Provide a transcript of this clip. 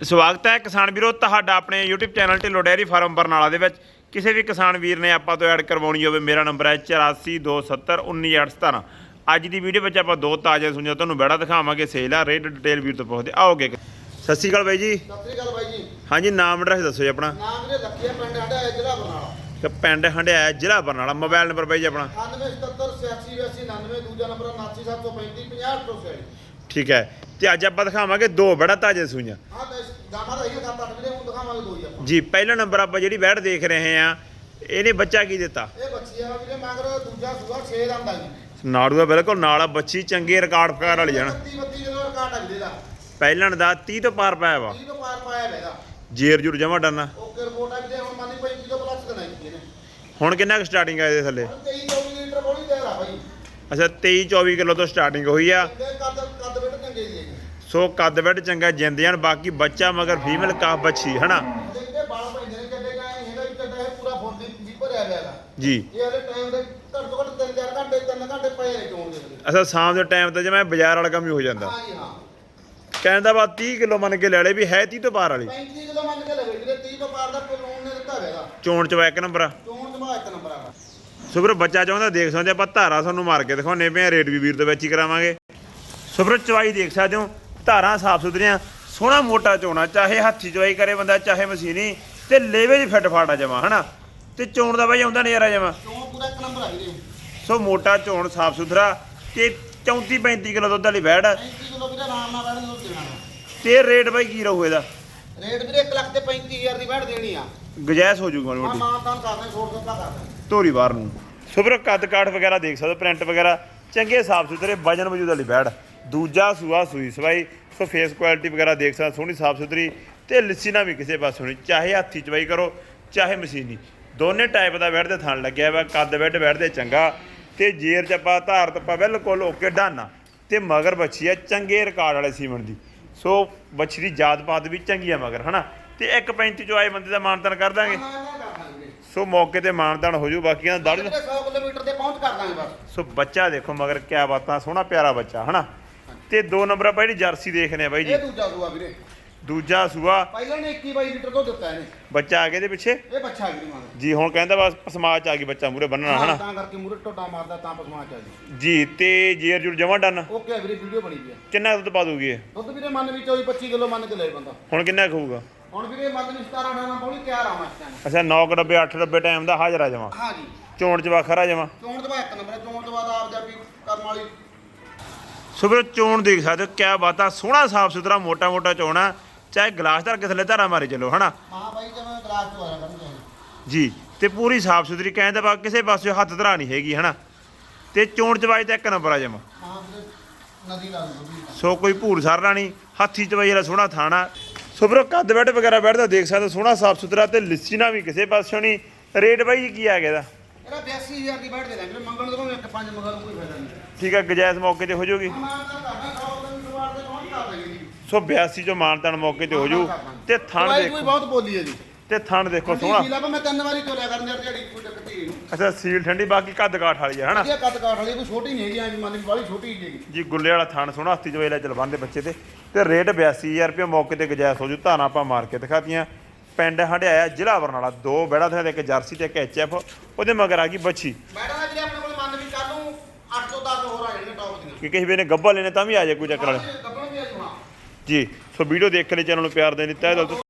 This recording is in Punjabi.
ਸਵਾਗਤ ਹੈ ਕਿਸਾਨ ਵੀਰੋ ਤੁਹਾਡਾ ਆਪਣੇ YouTube channel Dhillon dairy farm Barnala ਦੇ ਵਿੱਚ। ਕਿਸੇ ਵੀ ਕਿਸਾਨ ਵੀਰ ਨੇ ਆਪਾਂ ਤੋਂ ਐਡ ਕਰਵਾਉਣੀ ਹੋਵੇ ਮੇਰਾ ਨੰਬਰ ਹੈ 8427191817 ਅੱਜ ਦੀ ਵੀਡੀਓ ਵਿੱਚ ਆਪਾਂ ਦੋ ਤਾਜ਼ੇ ਸੁਣਿਆ ਤੁਹਾਨੂੰ ਬੜਾ ਦਿਖਾਵਾਂਗੇ ਸੇਲ ਆ ਰੇਟ ਡਿਟੇਲ ਵੀਰ ਤੋਂ ਪੁੱਛਦੇ ਆਓਗੇ ਸਤਿ ਸ਼੍ਰੀ ਅਕਾਲ ਬਾਈ ਜੀ। ਸਤਿ ਸ੍ਰੀ ਅਕਾਲ ਬਾਈ ਜੀ। ਹਾਂਜੀ ਨਾਮ ਐਡਰੈਸ ਦੱਸੋ ਜੀ ਆਪਣਾ। ਨਾਮ ਵੀਰੇ ਲੱਖੀਆ ਪਿੰਡ ਸਾਡਾ ਹੈ ਜ਼ਿਲ੍ਹਾ ਬਰਨਾਲਾ। ਤੇ ਪਿੰਡ ਹੰਡਿਆ ਜ਼ਿਲ੍ਹਾ ਬਰਨਾਲਾ। ਮੋਬਾਈਲ ਨੰਬਰ ਬਾਈ ਜੀ ਆਪਣਾ। 9777868299 ਦੂਜਾ ਨੰਬਰ 7975500896 ਠੀਕ ਹੈ। ਤੇ ਅੱਜ ਆਪਾਂ ਦਿਖਾਵਾਂਗੇ ਦੋ ਬੜਾ ਤਾਜ਼ੇ ਸੂਈਆਂ ਹਾਂ ਤੇ ਗਾਮਾ ਦਾ ਹੈਗਾ 7-8 ਵੀਰੇ ਹੁਣ ਦਿਖਾਵਾਂਗੇ ਦੋ ਹੀ ਆਪਾਂ। ਜੀ ਪਹਿਲਾ ਨੰਬਰ ਆਪਾਂ ਜਿਹੜੀ ਬੈਠ ਦੇਖ ਰਹੇ ਆ ਇਹਨੇ ਬੱਚਾ ਕੀ ਦਿੱਤਾ? ਇਹ ਬੱਚੀ ਆ ਵੀਰੇ ਮਗਰ ਦੂਜਾ ਸੂਆ 6 ਦੰਦ ਆ ਜੀ। ਨਾੜੂ ਦਾ ਬਿਲਕੁਲ ਨਾਲ ਆ ਬੱਚੀ ਚੰਗੇ ਰਿਕਾਰਡ ਫਕਾਰ ਵਾਲੀ ਜਾਣ 32 32 ਜਦੋਂ ਰਿਕਾਰਡ ਆ ਜਿਹਦਾ ਪਹਿਲਣ ਦਾ 30 ਤੋਂ ਪਾਰ ਪਾਇਆ ਵਾ। 30 ਤੋਂ ਪਾਰ ਪਾਇਆ ਹੈਗਾ ਜੇਰ ਜੁਰ ਜਮਾ ਡਰਨਾ ਓਕੇ ਰਿਪੋਰਟ ਆ ਵੀਰੇ ਹੁਣ ਮੰਨੀ 35 ਤੋਂ ਪਲੱਸ ਕਰਨਾ ਜੀ ਇਹਨੇ। ਹੁਣ ਕਿੰਨਾ ਕੁ ਸਟਾਰਟਿੰਗ ਆ ਇਹਦੇ ਥੱਲੇ? ਹੁਣ 23 24 ਲੀਟਰ ਬੋਲੀ ਤਿਆਰ ਆ ਭਾਈ ਅੱਛਾ 23 24 ਕਿਲੋ ਤੋਂ ਸਟਾਰਟਿੰਗ ਹੋਈ ਆ ਤੇ ਕੱਦ ਕੱਦ ਬੇਟ ਚੰਗੇ ਦੀ ਹੈ ਜੀ ਸੋ ਕੱਦ ਵੱਡ ਚੰਗਾ ਜਿੰਦੇ ਹਨ ਬਾਕੀ ਬੱਚਾ ਮਗਰ ਫੀਮੇਲ ਕਾਫ ਬੱਚੀ ਹਨਾ? ਦੇਖਦੇ ਬਾਲ ਪੈਂਦੇ ਨੇ ਕੱਡੇ ਗਏ ਹੈਗਾ ਵੀ ਕੱਡਾ ਇਹ ਪੂਰਾ ਫੁੱਲ ਦੀ ਦੀ ਭਰਿਆ ਪਿਆ ਹੈਗਾ ਜੀ। ਇਹ ਹਲੇ ਟਾਈਮ ਦੇ ਘੱਟ ਤੋਂ ਘੱਟ 3-4 ਘੰਟੇ 3 ਘੰਟੇ ਪਏ ਨੇ ਚੋਣ ਦੇ ਵਿੱਚ। ਅੱਛਾ ਸ਼ਾਮ ਦੇ ਟਾਈਮ ਤੇ ਜਿਵੇਂ ਬਾਜ਼ਾਰ ਵਾਲਾ ਕੰਮ ਹੀ ਹੋ ਜਾਂਦਾ। ਹਾਂ ਜੀ ਹਾਂ। ਕਹਿਣ ਦਾ ਬਾਅਦ 30 ਕਿਲੋ ਮੰਨ ਕੇ ਲੈ ਲੈ ਵੀ ਹੈ 30 ਤੋਂ ਪਾਰ ਵਾਲੀ। 35 ਕਿਲੋ ਮੰਨ ਕੇ ਲਵੇ ਵੀਰੇ 30 ਤੋਂ ਪਾਰ ਦਾ ਪਲੂਨ ਨੇ ਦਿੱਤਾ ਹੈਗਾ ਚੋਣ ਚ ਵਾ ਇੱਕ ਨੰਬਰ ਆ। ਚੋਣ ਜਮਾ ਇੱਕ ਨੰਬਰ ਆਗਾ ਸੁਪਰ ਬੱਚਾ ਚਾਹੁੰਦਾ ਦੇਖ ਸਕਦੇ ਆਪਾਂ ਧਾਰਾ ਤੁਹਾਨੂੰ ਮਾਰ ਕੇ ਦਿਖਾਉਣੇ ਪਏ ਆ ਰੇਟ ਵੀ ਵੀਰ ਦੇ ਵਿੱਚ ਹੀ ਕਰਾਵਾਂਗੇ। ਸੁਪਰ ਚਵਾਈ ਦੇਖ ਸਕਦੇ ਹੋ। ਧਾਰਾਂ ਸਾਫ਼ ਸੁਥਰੀਆਂ ਸੋਹਣਾ ਮੋਟਾ ਚੋਣਾ ਚਾਹੇ ਹੱਥੀ ਚਵਾਈ ਕਰੇ ਬੰਦਾ ਚਾਹੇ ਮਸ਼ੀਨੀ ਤੇ ਲੇਵੇ 'ਚ ਫਿੱਟ ਫਾਟਾ ਜਮਾ ਹਨਾ? ਤੇ ਚੋਣ ਦਾ ਬਾਈ ਆਉਂਦਾ ਨਜ਼ਾਰਾ ਜਮਾ। ਚੋਣ ਪੂਰਾ ਇੱਕ ਨੰਬਰ ਆ ਵੀਰੇ। ਸੋ ਮੋਟਾ ਚੋਣ ਸਾਫ਼ ਸੁਥਰਾ ਤੇ 34 35 ਕਿਲੋ ਦੁੱਧ ਵਾਲੀ ਵੈੜ ਆ। 35 ਕਿਲੋ ਵੀਰੇ ਆਰਾਮ ਨਾਲ ਦੇਣਾ। ਤੇ ਰੇਟ ਬਾਈ ਕੀ ਰਹੂ ਇਹਦਾ? ਰੇਟ ਵੀਰੇ 1 ਲੱਖ ਤੇ 35000 ਦੀ ਬੈਠ ਦੇਣੀ ਆ। ਗੁਜਾਇਸ਼ ਹੋ ਜੂਗਾ ਮੋਟੀ। ਮਾਂ ਤਾਂ ਕਰਦੇ ਛੋੜ ਦਿੱਤਾ ਕਰਦੇ ਧੋਰੀ ਬਾਹਰ ਨੂੰ। ਸੁਪਰ ਕੱਦ ਕਾਠ ਵਗੈਰਾ ਦੇਖ ਸਕਦੇ ਪ੍ਰਿੰਟ ਵਗੈਰਾ। ਚੰਗੇ ਸਾਫ਼ ਸੁਥਰੇ ਵਜਨ ਵਜੂਦ ਵਾਲੀ ਬੈੜ। ਦੂਜਾ ਸੂਆ ਸੂਈ ਸਵਾਈ ਸੋ ਫੇਸ ਕੁਆਲਿਟੀ ਵਗੈਰਾ ਦੇਖ ਸਕਦੇ ਸੋਹਣੀ ਸਾਫ਼ ਸੁਥਰੀ ਤੇ ਲਿੱਸੀ ਨਾ ਵੀ ਕਿਸੇ ਪਾਸੇ ਹੋਣੀ ਚਾਹੇ ਹੱਥੀ ਚਵਾਈ ਕਰੋ ਚਾਹੇ ਮਸ਼ੀਨੀ। ਦੋਨੇ ਟਾਈਪ ਦਾ ਬੈੜ ਤੇ ਥਣ ਲੱਗਿਆ ਵਾ ਕੱਦ ਬੈਡ ਬੈੜ ਤੇ ਚੰਗਾ ਤੇ ਜੇਰ ਚੱਪਾ ਧਾਰ ਤੱਪਾ ਬਿਲਕੁਲ ਓਕੇ ਡਾਨਾ ਤੇ ਮਗਰ ਬੱਚੀ ਆ ਚੰਗੇ ਰਿਕਾਰਡ ਵਾਲੇ ਸੀਮਨ ਦੀ। ਸੋ ਬੱਚੀ ਦੀ ਜਾਤ ਪਾਤ ਵੀ ਚੰਗੀ ਆ ਮਗਰ ਹਨਾ? ਤੇ 1.35 ਚੋਂ ਆਏ ਬੰਦੇ ਦਾ ਮਾਨਤਨ ਕਰ ਦਾਂਗੇ। ਸੋ ਮੌਕੇ ਤੇ ਮਾਨਦਾਨ ਹੋ ਜੂ ਬਾਕੀਆਂ ਦਾ ਦਾੜੀ ਵੀਰੇ 100 ਕਿਲੋਮੀਟਰ ਤੇ ਪਹੁੰਚ ਕਰ ਦਾਂਗੇ ਬਸ। ਸੋ ਬੱਚਾ ਦੇਖੋ ਮਗਰ ਕਿਆ ਬਾਤਾਂ ਸੋਹਣਾ ਪਿਆਰਾ ਬੱਚਾ ਹਨਾ? ਤੇ ਦੋ ਨੰਬਰ ਆਪਾਂ ਜਿਹੜੀ ਜਰਸੀ ਦੇਖਨੇ ਆ ਬਾਈ ਜੀ। ਇਹ ਦੂਜਾ ਸੂਆ ਵੀਰੇ। ਦੂਜਾ ਸੂਆ। ਪਹਿਲਾਂ ਨੇ 21 22 ਲੀਟਰ ਤੋਂ ਦਿੱਤਾ ਇਹਨੇ। ਬੱਚਾ ਆ ਗਿਆ ਦੇ ਪਿੱਛੇ? ਇਹ ਬੱਚਾ ਵੀਰੇ ਮਾਨ ਜੀ ਹੁਣ ਕਹਿੰਦਾ ਬਸ ਸਮਾਜ ਚ ਆ ਗਈ ਬੱਚਾ ਮੂਰੇ ਬੰਨਣਾ ਹਨਾ? ਤਾਂ ਕਰਕੇ ਮੂਰੇ ਟੋਟਾ ਮਾਰਦਾ ਤਾਂ ਪਸਮਾ ਚਾ ਜੀ ਜੀ ਤੇ ਜੇਰ ਜੁਰ ਜਮਾ ਡਨ? ਓਕੇ ਵੀਰੇ ਵੀਡੀਓ ਬਣੀ ਪਈ ਆ। ਕਿੰਨਾ ਦੁੱਧ ਪਾ ਦੂਗੀ ਇਹ? ਦੁੱਧ ਵੀਰੇ ਮੰਨ ਵੀ 24 25 ਕਿਲੋ ਮੰਨ ਕੇ ਲੈ ਬੰਦਾ। ਹੁਣ ਕਿੰਨਾ ਖਾਊਗਾ? ਹੁਣ ਵੀਰੇ ਮੰਨ ਵੀ 17 18 ਪੌੜੀ ਤਿਆਰ ਆਵਾਂ ਇਸ ਟਾਈਮ ਅੱਛਾ 9 ਡੱਬੇ 8 ਡੱਬੇ ਟਾਈਮ ਦਾ ਹਾਜ਼ਰਾ ਜਮਾ। ਹਾਂ ਜੀ। ਚੋਣ ਚ ਖਰਾ ਜਮਾ। ਚੋਣ ਬਾਅਦ ਇੱਕ ਨੰਬਰ ਚੋਣ ਬਾਅਦ ਆਪ ਜਾ ਵੀ ਕਰਮ ਵਾਲੀ ਸੋ ਵੀਰੋ ਚੋਣ ਦੇਖ ਸਕਦੇ ਹੋ ਕਿਆ ਬਾਤਾਂ ਸੋਹਣਾ ਸਾਫ਼ ਸੁਥਰਾ ਮੋਟਾ ਮੋਟਾ ਚੋਣਾ ਚਾਹੇ ਗਲਾਸ ਧਰ ਕੇ ਥੱਲੇ ਧਾਰਾ ਮਾਰੀ ਚੱਲੋ ਹਨਾ? ਹਾਂ ਬਾਈ ਜਿਵੇਂ ਗਲਾਸ ਤੋਂ ਆਇਆ ਕਰਨਗੇ ਜੀ। ਤੇ ਪੂਰੀ ਸਾਫ਼ ਸੁਥਰੀ ਕਹਿੰਦੇ ਬਾ ਕਿਸੇ ਪਾਸੇ ਹੱਥ ਧਰਾ ਨਹੀਂ ਹੈਗੀ ਹਨਾ? ਤੇ ਚੋਣ ਚਵਾਈ ਤਾਂ ਇੱਕ ਨੰਬਰ ਆ ਜਮਾ। ਹਾਂ ਨਦੀ ਦੋ ਸੋ ਕੋਈ ਭੂਰ ਸਰਨਾ ਨਹੀਂ ਹੱਥੀ ਚਵਾਈ ਵਾਲਾ ਸੋਹਣਾ ਥਾਣਾ। ਸੋ ਵੀਰੋ ਕੱਦ ਬੈਠ ਵਗੈਰਾ ਬੈਠਦਾ ਦੇਖ ਸਕਦੇ ਸੋਹਣਾ ਸਾਫ਼ ਸੁਥਰਾ ਤੇ ਲਿੱਸੀ ਨਾ ਵੀ ਕਿਸੇ ਪਾਸਿਓਂ ਨਹੀਂ। ਰੇਟ ਬਾਈ ਜੀ ਕੀ ਆ ਗਿਆ ਇਹਦਾ? ਇਹਦਾ 82000 ਦੀ ਬੈਠ ਦੇ ਦਾਂਗੇ ਮੰਗਣ ਤੋਂ ਇੱਕ ਪੰਜ ਮਗਰ ਕੋਈ ਫਾਇਦਾ ਨਹੀਂ। ਠੀਕ ਆ ਗਜਾਇਜ਼ ਮੌਕੇ ਤੇ ਹੋ ਜਾਊਗੀ ਮਾਂ ਤਾਂ ਕਰਨਾ ਖਾਓ ਤਾਂ ਸਵਾਰ ਦੇ ਕੌਣ ਕਰ ਦੇਗੀ ਜੀ? ਸੋ 82 ਚੋਂ ਮਾਨਤਾਨ ਮੌਕੇ ਤੇ ਹੋ ਜੂ। ਤੇ ਥਣ ਦਵਾਈ ਕੋਈ ਦੇਖੋ ਬਹੁਤ ਬੋਲੀ ਹੈ ਜੀ। ਤੇ ਥਣ ਦੇਖੋ ਸੋਹਣਾ। ਸੋਹਣਾ ਲਾ ਮੈਂ ਤਿੰਨ ਵਾਰੀ ਤੋਰਿਆ ਕਰਨ ਜਰ ਝੜੀ ਕੋਈ ਟੱਕਤੀ ਨਹੀਂ। ਅੱਛਾ ਸੀਲ ਠੰਡੀ ਬਾਕੀ ਕੱਦ ਕਾਠ ਵਾਲੀ ਆ ਹਨਾ? ਵਧੀਆ ਕੱਦ ਕਾਠ ਵਾਲੀ ਕੋਈ ਛੋਟੀ ਨਹੀਂ ਹੈਗੀ ਐਂ ਮੰਨ ਵੀ ਬਾਲੀ ਛੋਟੀ ਹੈਗੀ। ਜੀ ਗੁੱਲੇ ਵਾਲਾ ਥਣ ਸੋਹਣਾ ਹੱਥੀ ਚਵੇਲਾ ਚਲ ਬੰਦੇ ਬੱਚੇ ਤੇ। ਤੇ ਰੇਟ 82000 ਰੁਪਏ ਮੌਕੇ ਤੇ ਗਜਾਇਜ਼ ਹੋ ਜੂ ਧਾਰਾਂ ਆਪਾਂ ਮਾਰ ਕੇ ਦਿਖਾਤੀਆਂ ਪਿੰਡ ਹੰਡਿਆਇਆ ਜ਼ਿਲ੍ਹਾ ਬਰਨਾਲਾ ਦੋ ਬੈੜਾ ਤੇ ਇੱਕ ਜਰਸੀ ਤੇ ਇੱਕ ਐਚਐਫ ਉਹਦੇ ਮਗਰ ਆ ਗਈ ਬੱਚੀ ਮੈਡਮ ਜਿਹੜੇ ਆਪਣੇ ਕੋਲ ਮੰਨ ਵੀ ਕੱਲ ਨੂੰ 8 ਤੋਂ 10 ਹੋਰ ਆ ਜਾਣਗੇ ਟੌਪ ਦੀਆਂ। ਕਿ ਕਿਸੇ ਵੇਲੇ ਗੱਬਾ ਲੈਣੇ ਤਾਂ ਵੀ ਆ ਜਾਏ ਕੋਈ ਚੱਕਰ ਵਾਲਾ। ਗੱਬਣ ਵੀ ਆ ਜੀ ਹਾਂ। ਜੀ ਸੋ ਵੀਡੀਓ ਦੇਖ ਕੇ ਲਈ ਚੈਨਲ ਨੂੰ ਪਿਆਰ ਦੇ ਦਿੱਤਾ ਹੈ